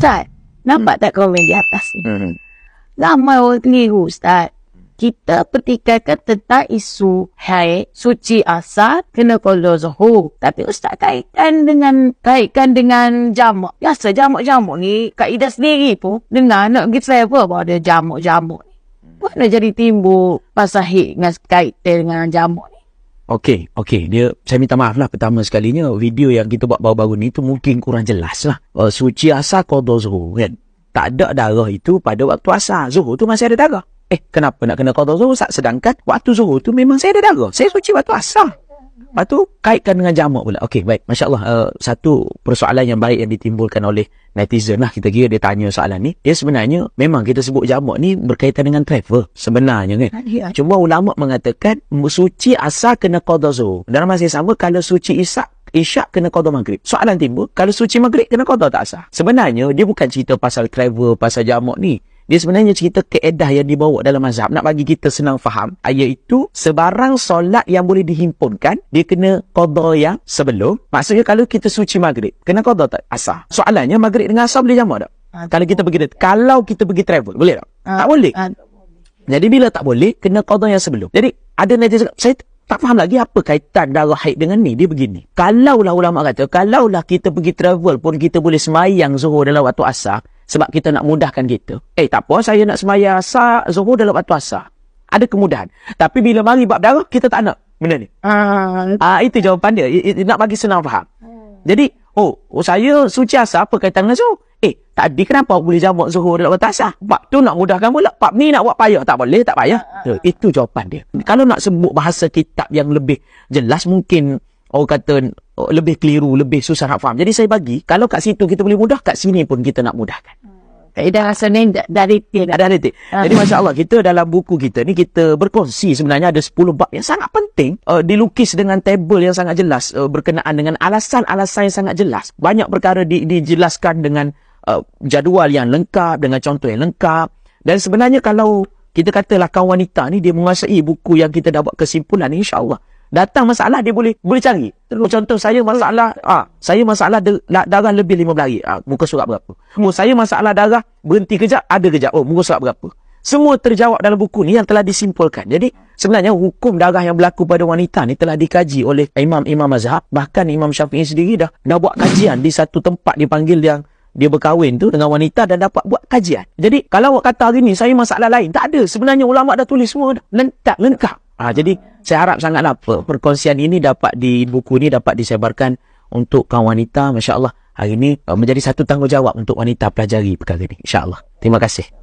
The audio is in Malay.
Ustaz, nampak tak komen di atas ni? Hmm. Ramai orang keliru Ustaz. Kita pertikaikan tentang isu haid, suci asal, kena kolor zuhur. Tapi Ustaz kaitkan dengan kaitkan dengan jamak. Biasa jamak-jamak ni, kaedah sendiri pun, dengar nak pergi travel pun ada jamak-jamak ni. Mana jadi timbul pasal haid dengan kaitan dengan jamak ni? Okey, okey. Dia saya minta maaf lah pertama sekalinya video yang kita buat baru-baru ni tu mungkin kurang jelas lah. Uh, suci asal qada zuhur kan. Tak ada darah itu pada waktu asal. Zuhur tu masih ada darah. Eh, kenapa nak kena qada zuhur? Sedangkan waktu zuhur tu memang saya ada darah. Saya suci waktu asal. Lepas tu kaitkan dengan jamak pula. Okey, baik. Masya Allah. Uh, satu persoalan yang baik yang ditimbulkan oleh netizen lah. Kita kira dia tanya soalan ni. Dia sebenarnya memang kita sebut jamak ni berkaitan dengan travel. Sebenarnya kan. Ya. Cuma ulama mengatakan suci asal kena qada zuhur. Dalam masa yang sama kalau suci isyak Isyak kena qada maghrib. Soalan timbul, kalau suci maghrib kena qada tak sah? Sebenarnya dia bukan cerita pasal travel, pasal jamak ni. Dia sebenarnya cerita keedah yang dibawa dalam mazhab. Nak bagi kita senang faham. Iaitu sebarang solat yang boleh dihimpunkan, dia kena qada yang sebelum. Maksudnya kalau kita suci maghrib, kena qada tak asar? Soalannya maghrib dengan asar boleh jamak tak? Ah, Kalau kita pergi kalau kita pergi travel, boleh tak? Ah, tak boleh. ah, Jadi bila tak boleh, kena qada yang sebelum. Jadi ada netizen, saya tak faham lagi apa kaitan darah haid dengan ni. Dia begini. Kalaulah ulama kata, kalaulah kita pergi travel pun kita boleh semayang zuhur dalam waktu asar sebab kita nak mudahkan kita. Eh tak apa, saya nak semayang asar zuhur dalam waktu asar. Ada kemudahan. Tapi bila mari bab darah, kita tak nak. Benda ni. ah, Ah itu jawapan dia. I, i, nak bagi senang faham. Jadi, oh, oh saya suci asar apa kaitan dengan zuhur? Eh, tadi kenapa boleh jamak zuhur dalam waktu asar? Bab tu nak mudahkan pula. Bab ni nak buat payah. Tak boleh, tak payah. Tu, itu jawapan dia. Kalau nak sebut bahasa kitab yang lebih jelas, mungkin orang kata oh, lebih keliru, lebih susah nak faham. Jadi saya bagi, kalau kat situ kita boleh mudah, kat sini pun kita nak mudahkan. kaedah asal ni da- dari tiada. Ada detik. Jadi Masya Allah, kita dalam buku kita ni, kita berkongsi sebenarnya ada 10 bab yang sangat penting. Uh, dilukis dengan tabel yang sangat jelas. Uh, berkenaan dengan alasan-alasan yang sangat jelas. Banyak perkara di, dijelaskan dengan uh, jadual yang lengkap, dengan contoh yang lengkap. Dan sebenarnya kalau kita katalah kaum wanita ni, dia menguasai buku yang kita dah buat kesimpulan insyaAllah. Datang masalah dia boleh boleh cari. Contoh saya masalah ah saya masalah darah lebih 15 hari. Ah muka surat berapa? Oh saya masalah darah berhenti kejap ada kejap. Oh muka surat berapa? Semua terjawab dalam buku ni yang telah disimpulkan. Jadi sebenarnya hukum darah yang berlaku pada wanita ni telah dikaji oleh imam-imam mazhab bahkan Imam Syafi'i sendiri dah dah buat kajian di satu tempat dipanggil yang dia berkahwin tu dengan wanita dan dapat buat kajian. Jadi kalau awak kata hari ni saya masalah lain, tak ada. Sebenarnya ulama dah tulis semua dah. Lengkap, lengkap. Ah jadi saya harap sangatlah per- perkongsian ini dapat di buku ini dapat disebarkan untuk kaum wanita. Masya-Allah hari ini uh, menjadi satu tanggungjawab untuk wanita pelajari perkara ini. Insya-Allah. Terima kasih.